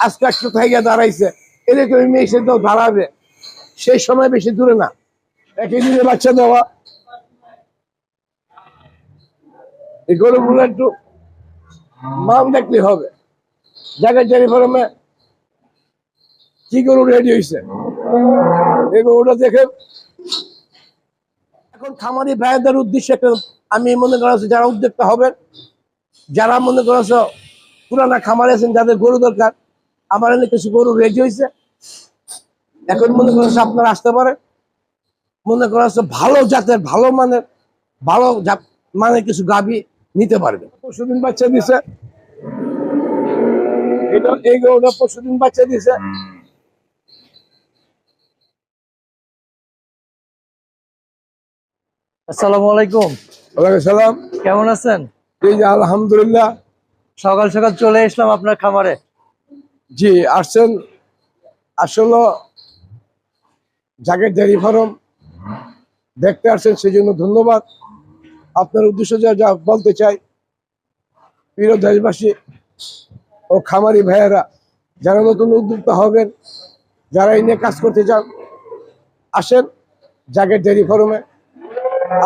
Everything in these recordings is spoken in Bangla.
আজকে একটু থেকে দাঁড়াইছে। এরকম মেয়ে এসে তো দাঁড়াবে। সেই সময় বেশি দূরে না। একই দিনে বাচ্চা দেওয়া। এই গরুগুলো একটু মান দেখলে হবে। কি গরু রেডি এই গরুটা দেখে এখন খামারি উদ্দেশ্যে আমি মনে করেছি যারা উদ্যোক্তা হবেন, যারা মনে করেছ পুরানা খামারে আছেন, যাদের গরু দরকার আমার এনে কিছু গরু রেডি হয়েছে। এখন মনে করেছে আপনারা আসতে পারে। মনে করেছে ভালো জাতের ভালো মানের ভালো মানে কিছু গাবি নিতে পারবে। পরশুদিন বাচ্চা দিছে। এটা এই গরুটা পরশুদিন বাচ্চা দিছে। আসসালামু আলাইকুম। ওয়ালাইকুম সালাম। কেমন আছেন? এই যে আলহামদুলিল্লাহ। সকাল সকাল চলে আসলাম আপনার খামারে। জি আসছেন আসলে জাগের ডেয়ারি ফার্ম দেখতে আসছেন সেই জন্য ধন্যবাদ। আপনার উদ্দেশ্য যা যা বলতে চাই, প্রিয় দেশবাসী ও খামারি ভাইয়েরা, যারা নতুন উদ্যোক্তা হবেন, যারা এই কাজ করতে চান, আসেন জাগের ডেয়ারি ফার্মে।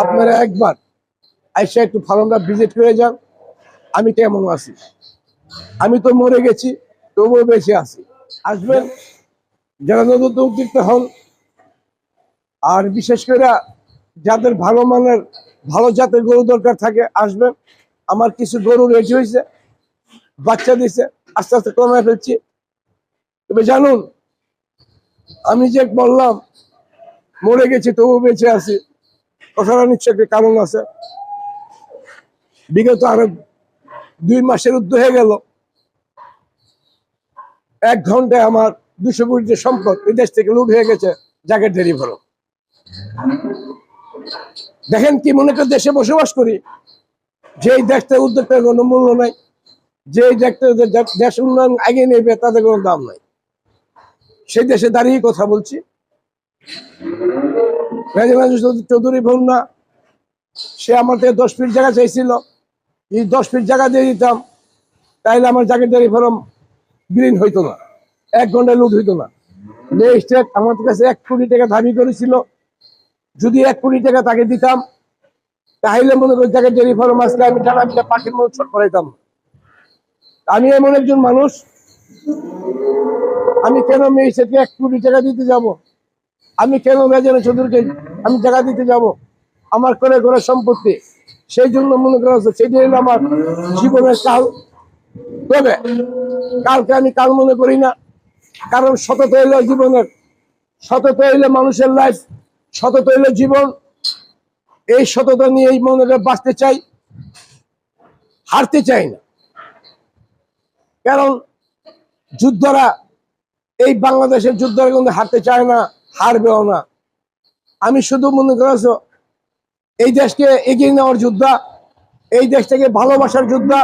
আপনারা একবার আইসা একটু ফার্মটা ভিজিট করে যান। আমি কেমন আছি? আমি তো মরে গেছি। তবুও বেঁচে আছি। আসবেন, যারা নতুন উদ্যোক্তা হন, আর বিশেষ করে যাদের ভালো মানের, ভালো জাতের গরু দরকার থাকে, আসবেন। আমার কিছু গরু রেডি হয়েছে, বাচ্চা দিছে আস্তে আস্তে কমে ফেলছি। তবে জানুন, আমি যে বললাম, মরে গেছি তবু বেঁচে আছি। কথাটা নিশ্চয় একটা কারণ আছে। বিগত আরও দুই মাসের উদ্যোগ হয়ে গেল। এক ঘন্টায় আমার দুশো কোটি যে সম্পদ এই দেশ থেকে লুট হয়ে গেছে জাগের দেরি ভরো দেখেন কি, মনে করে দেশে বসবাস করি। যে দেশটা উদ্যোগটার কোনো মূল্য নাই যে এই দেশটা দে- দেশ উন্নয়ন এগিয়ে নেবে, তাদের কোনো দাম নাই। সেই দেশে দাঁড়িয়ে কথা বলছি। চৌধুরী ভন্না সে আমার থেকে দশ ফিট জায়গা চাইছিল। এই দশ ফিট জায়গা দিয়ে দিতাম, তাইলে আমার জাগের দেরি ফরম গ্রিন হইতো না। এক ঘন্টায় লুট হইতো না। স্টেট আমার কাছে এক কোটি টাকা দাবি করেছিল। যদি এক কোটি টাকা তাকে দিতাম, তাহলে মনে করি তাকে ডেরি ফরম আসলে আমি টানা পিঠা পাখির মতো ছট করাইতাম। আমি এমন একজন মানুষ। আমি কেন মেয়েকে এক কোটি টাকা দিতে যাব? আমি কেন মেজানে চৌধুরীকে আমি টাকা দিতে যাব? আমার করে করে সম্পত্তি, সেই জন্য মনে করা সেটি হলো আমার জীবনের কাল। তবে কালকে আমি কাল মনে করি না। কারণ সততা হইল জীবনের, সততা হইলে মানুষের লাইফ সততা হইল জীবন। এই সততা নিয়েই মনে বাঁচতে চাই, হারতে চাই না। কারণ যুদ্ধরা, এই বাংলাদেশের যুদ্ধরা কিন্তু হারতে চায় না, হারবেও না। আমি শুধু মনে করেছ এই দেশকে এগিয়ে নেওয়ার যোদ্ধা, এই দেশটাকে ভালোবাসার যোদ্ধা,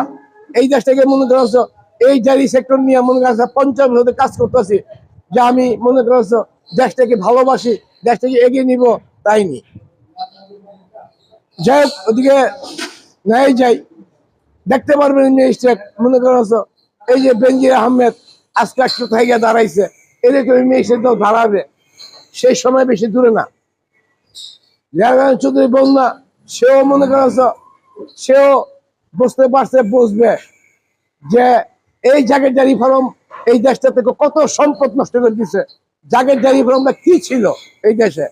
এই দেশটাকে মনে করছ এই জারি সেক্টর নিয়ে মনে করছ পঞ্চাশ বছর কাজ করতেছি যে আমি মনে করছ দেশটাকে ভালোবাসি দেশটাকে এগিয়ে নিব তাই নি। যাই হোক, ওদিকে নাই যাই। দেখতে পারবেন ম্যাজিস্ট্রেট মনে করছ এই যে বেনজির আহমেদ আজকে একটু থেকে দাঁড়াইছে এরকম ম্যাজিস্ট্রেট তো দাঁড়াবে সেই সময় বেশি দূরে না। চৌধুরী বন্যা সেও মনে করছ সেও বুঝতে পারছে বুঝবে যে এই জাগের জারি ফরম এই দেশটা থেকে কত সম্পদ নষ্ট করে দিচ্ছে জাগের জারি ফরমটা কি ছিল এই দেশে?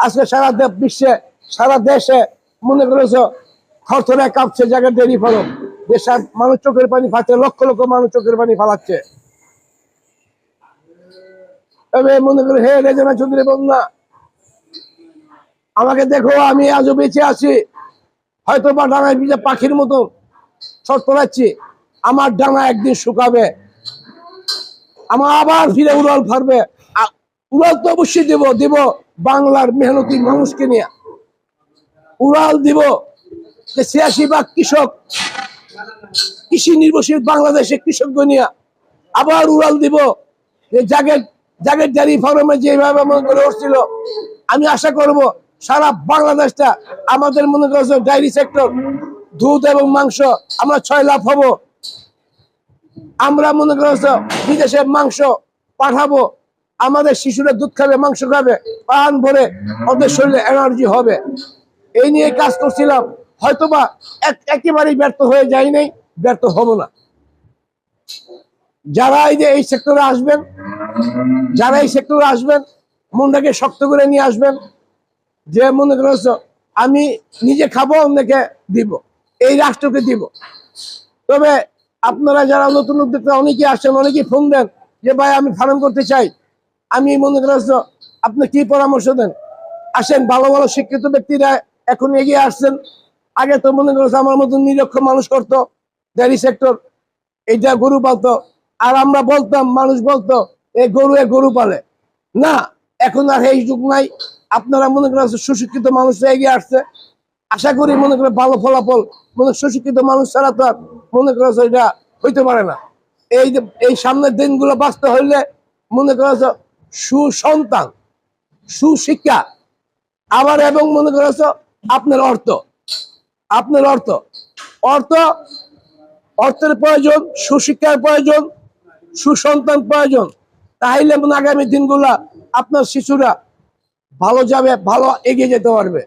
আজকে সারা বিশ্বে, সারা দেশে মনে করেছ থরথরে কাঁপছে জাগের জারি ফরম। দেশের মানুষ চোখের পানি ফাচ্ছে লক্ষ লক্ষ মানুষ চোখের পানি ফালাচ্ছে। তবে মনে করে, হে রেজনা চৌধুরী বন্যা আমাকে দেখো, আমি আজও বেঁচে আছি। হয়তো বা ভিজে পাখির মতো ছটপড়াচ্ছি আমার ডানা একদিন শুকাবে। আমার আবার ফিরে উড়াল ফারবে উড়াল তো অবশ্যই দেব দেব বাংলার মেহনতি মানুষকে নিয়ে। উড়াল দিব যে ছিয়াশি ভাগ কৃষক, কৃষি নির্ভরশীল বাংলাদেশের কৃষককে নিয়ে। আবার উড়াল দিব যে জাগের জাগের জারি ফরমে যেভাবে মনে করে উঠছিল। আমি আশা করব সারা বাংলাদেশটা আমাদের মনে করছে ডায়েরি সেক্টর দুধ এবং মাংস, আমরা ছয় লাভ হব। আমরা মনে করছ বিদেশে মাংস পাঠাবো, আমাদের শিশুরা দুধ খাবে, মাংস খাবে, পান ভরে ওদের শরীরে এনার্জি হবে। এই নিয়ে কাজ করছিলাম, হয়তোবা এক- একেবারেই ব্যর্থ হয়ে যাই নাই, ব্যর্থ হব না। যারা এই যে এই সেক্টরে আসবেন, যারা এই সেক্টরে আসবেন, মনটাকে শক্ত করে নিয়ে আসবেন, যে মনে করছ আমি নিজে খাব, অন্যকে দিব, এই রাষ্ট্রকে দিব। তবে আপনারা যারা নতুন উদ্যোক্তা, অনেকেই আসেন অনেকেই ফোন দেন যে, ভাই, আমি ফার্ম করতে চাই। আমি মনে করছ আপনি কি পরামর্শ দেন? আসেন, ভালো ভালো শিক্ষিত ব্যক্তিরা এখন এগিয়ে আসছেন। আগে তো মনে করছে আমার মতন নিরক্ষ মানুষ করতো ডেয়ারি সেক্টর এইটা গরু পালতো। আর আমরা বলতাম, মানুষ বলতো, এ গরু এ গরু পালে। না, এখন আর এই যুগ নাই। আপনারা মনে করেন সুশিক্ষিত মানুষ এগিয়ে আসছে। আশা করি মনে করে ভালো ফলাফল, মনে সুশিক্ষিত মানুষ ছাড়া তো মনে করেছ এটা হইতে পারে না। এই যে, এই সামনের দিনগুলো বাঁচতে হইলে মনে করেছ সুসন্তান, সুশিক্ষা, আবার এবং মনে করেছ আপনার অর্থ আপনার অর্থ। অর্থ, অর্থের প্রয়োজন, সুশিক্ষার প্রয়োজন, সুসন্তান প্রয়োজন। তাহলে মনে আগামী দিনগুলা আপনার শিশুরা ভালো যাবে, ভালো এগিয়ে যেতে পারবে।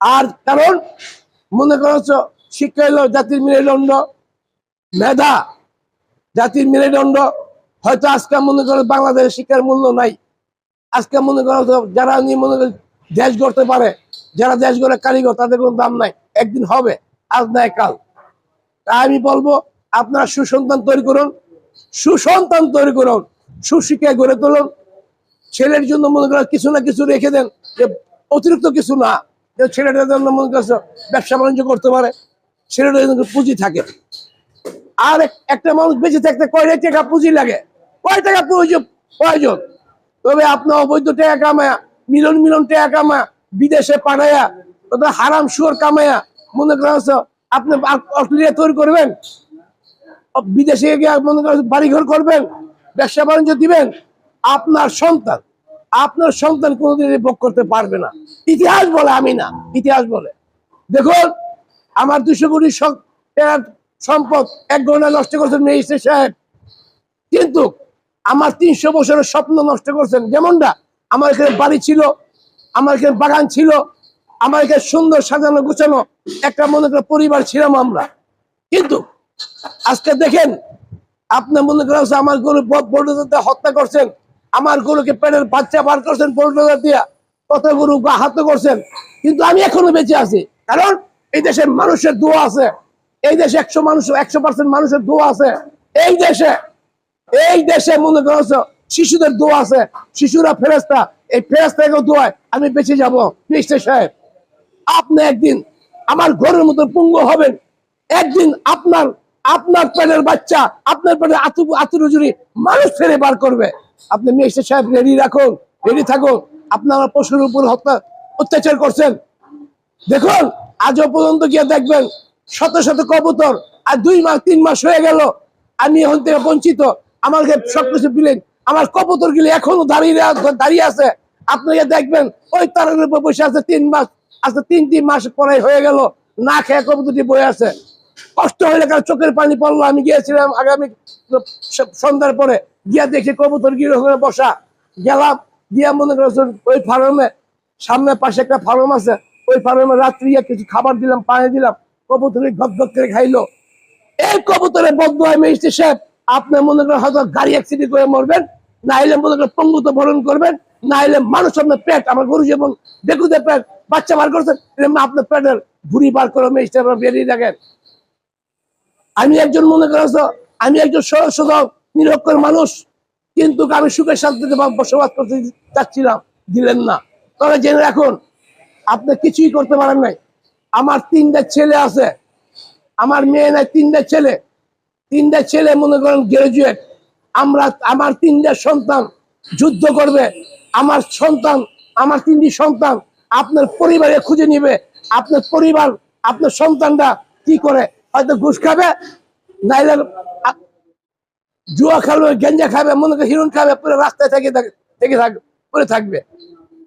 আর কারণ মনে করছ শিক্ষা হলো জাতির মেরুদণ্ড মেধা। জাতির মেরুদণ্ড। হয়তো আজকে মনে করো বাংলাদেশের শিক্ষার মূল্য নাই। আজকে মনে করো যারা নিয়ে মনে করো দেশ গড়তে পারে, যারা দেশ গড়ে কারিগর, তাদের কোনো দাম নাই। একদিন হবে, আজ নাই, কাল। তাই আমি বলব, আপনারা সুসন্তান তৈরি করুন, সুসন্তান তৈরি করুন, সুশিক্ষায় গড়ে তুলুন। ছেলের জন্য মনে করেন কিছু না কিছু রেখে দেন, যে অতিরিক্ত কিছু না, যে ছেলেটার জন্য মনে করছ ব্যবসা বাণিজ্য করতে পারে। ছেলেটার জন্য পুঁজি থাকে। আর একটা মানুষ বেঁচে থাকতে কয়টা টাকা পুঁজি লাগে? কয় টাকা প্রয়োজন? প্রয়োজন। তবে আপনার অবৈধ টাকা কামায়া, মিলন মিলন টাকা কামায়া, বিদেশে পাঠায়া, তবে হারাম সুর কামায়া, মনে করছ আপনি অস্ট্রেলিয়া তৈরি করবেন? বিদেশে গিয়ে মনে করেন বাড়িঘর করবেন? ব্যবসা বাণিজ্য দিবেন? আপনার সন্তান আপনার সন্তান কোনোদিন ভোগ করতে পারবে না। ইতিহাস বলে আমি না, ইতিহাস বলে। দেখুন, আমার দুশো কোটি সম্পদ এক ঘণ্টা নষ্ট করছেন মিনিস্টার সাহেব। কিন্তু আমার তিনশো বছরের স্বপ্ন নষ্ট করছেন। যেমনটা আমার এখানে বাড়ি ছিল, আমার এখানে বাগান ছিল, আমার এখানে সুন্দর সাজানো গুছানো একটা মনে করে পরিবার ছিলাম আমরা। কিন্তু আজকে দেখেন, আপনি মনে করেন যে আমার গরু বোল্ডোজার হত্যা করছেন, আমার গরুকে পেটের বাচ্চা বার করছেন বোল্ডোজার দিয়া, কত গরু আহত করছেন। কিন্তু আমি এখনও বেঁচে আছি। কারণ এই দেশের মানুষের দোয়া আছে। এই দেশে একশো মানুষ, একশো পার্সেন্ট মানুষের দোয়া আছে। এই দেশে এই দেশে মনে করছ, শিশুদের দোয়া আছে। শিশুরা ফেরেস্তা এই ফেরেস্তাকেও দোয়ায় আমি বেঁচে যাব। মিস্টার সাহেব, আপনি একদিন আমার ঘরের মতো পুঙ্গ হবেন। একদিন আপনার আপনার পেটের বাচ্চা, আপনার পেটের আতু আতুরুজুরি মানুষ ফেরে বার করবে। আপনি মিস্টার সাহেব রেডি রাখুন, রেডি থাকুন। আপনারা পশুর উপর হত্যা অত্যাচার করছেন। দেখুন, আজও পর্যন্ত গিয়ে দেখবেন শত শত কবুতর আর দুই মাস, তিন মাস হয়ে গেল। আমি এখন থেকে বঞ্চিত। আমাকে সবকিছু দিলেন। আমার কবুতর গুলি এখনও দাঁড়িয়ে দাঁড়িয়ে আছে। আপনাকে দেখবেন, ওই তারের উপর বসে আছে তিন মাস, আজকে তিন তিন মাস পরে হয়ে গেল। না খেয়ে কবুতরটি বয়ে আছে। কষ্ট হইলে কারণ চোখের পানি পড়ল? আমি গিয়েছিলাম আগামী সন্ধ্যার পরে। গিয়া দেখি কবুতর গিয়ে ওখানে বসা। গেলাম, গিয়া মনে করছেন ওই ফার্মে, সামনে পাশে একটা ফার্ম আছে। ওই ফার্মে রাত্রি কিছু খাবার দিলাম, পানি দিলাম। কবুতরি গদ গদ করে খাইলো। এই কবুতরে বদ্ধ হয় মিস্টার সাহেব আপনি মনে করেন হয়তো গাড়ি অ্যাক্সিডেন্ট করে মরবেন, না হলে মনে করেন পঙ্গুত বরণ করবেন, না হলে মানুষ আপনার পেট, আমার গরু যেমন দেখুতে পেট, বাচ্চা বার করছেন এরকম আপনার পেটের ভুড়ি বার করে মিস্টার বেরিয়ে দেখেন। আমি একজন মনে করছ আমি একজন সদল নিরক্ষর মানুষ, কিন্তু আমি সুখের শান্তিতে বসবাস করতে চাচ্ছিলাম, দিলেন না। তবে জেনে রাখুন, আপনি কিছুই করতে পারেন নাই। আমার তিনটা ছেলে আছে। আমার মেয়ে নাই, তিনটা ছেলে। তিনটা ছেলে মনে করেন গ্রাজুয়েট আমরা, আমার তিনটা সন্তান যুদ্ধ করবে। আমার সন্তান, আমার তিনটি সন্তান আপনার পরিবারে খুঁজে নিবে। আপনার পরিবার, আপনার সন্তানরা কি করে? হয়তো ঘুষ খাবে, নাইলে জুয়া খাবে গেঞ্জা খাবে, মনে করে হিরণ খাবে, পুরো রাস্তায় থেকে থেকে থাকবে পরে থাকবে।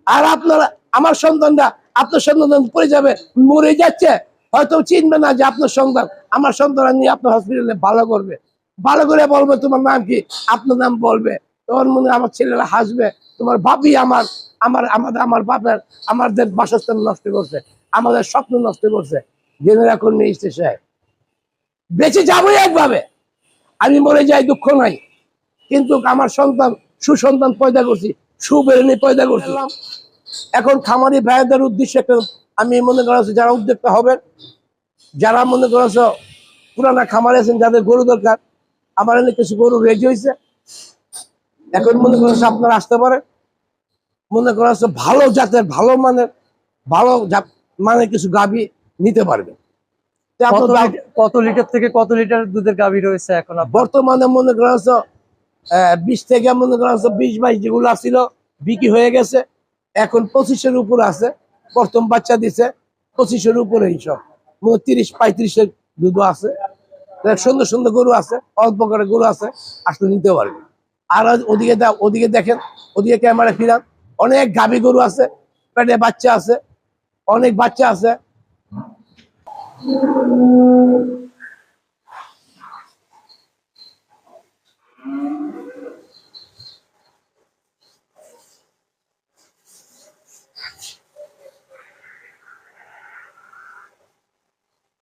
আর আপনার, আমার সন্তানরা আপনার সন্তান পড়ে যাবে, মরে যাচ্ছে, হয়তো চিনবে না যে আপনার সন্তান, আমার সন্তান নিয়ে আপনার হসপিটালে ভালো করবে। ভালো করে বলবে তোমার নাম কি? আপনার নাম বলবে। তখন মনে আমার ছেলেরা হাসবে, তোমার বাপই আমার আমার, আমাদের, আমার বাপের, আমাদের বাসস্থান নষ্ট করছে, আমাদের স্বপ্ন নষ্ট করছে। জেনে রাখুন মিনিস্টার সাহেব বেঁচে যাব একভাবে। আমি মরে যাই, দুঃখ নাই। কিন্তু আমার সন্তান, সুসন্তান পয়দা করছি সুবেরণী পয়দা করছি। এখন খামারি ভাইদের উদ্দেশ্যে একটা আমি মনে করেছি যারা উদ্যোক্তা হবেন যারা মনে করেছ পুরানা খামারে আছেন যাদের গরু দরকার আমার এনে কিছু গরু রেডি হয়েছে। এখন মনে করেছে আপনারা আসতে পারেন। মনে করেছে ভালো জাতের ভালো মানের ভালো মানের কিছু গাভী নিতে পারবে কত লিটার- থেকে কত লিটার দুধের গাভী রয়েছে এখন? বর্তমানে মনে করা বিশ থেকে মনে করা বিশ বাইশ যেগুলো ছিল বিক্রি হয়ে গেছে। এখন পঁচিশের উপর আছে, প্রথম বাচ্চা দিছে, পঁচিশের উপরে সব। তিরিশ, পঁয়ত্রিশের দুধও আছে। সুন্দর সুন্দর গরু আছে, অল্প করে গরু আছে, আসলে নিতে পারবে। আর ওদিকে ওদিকে দেখেন, ওদিকে ক্যামেরা ফিরান, অনেক গাভী গরু আছে, পেটে বাচ্চা আছে, অনেক বাচ্চা আছে।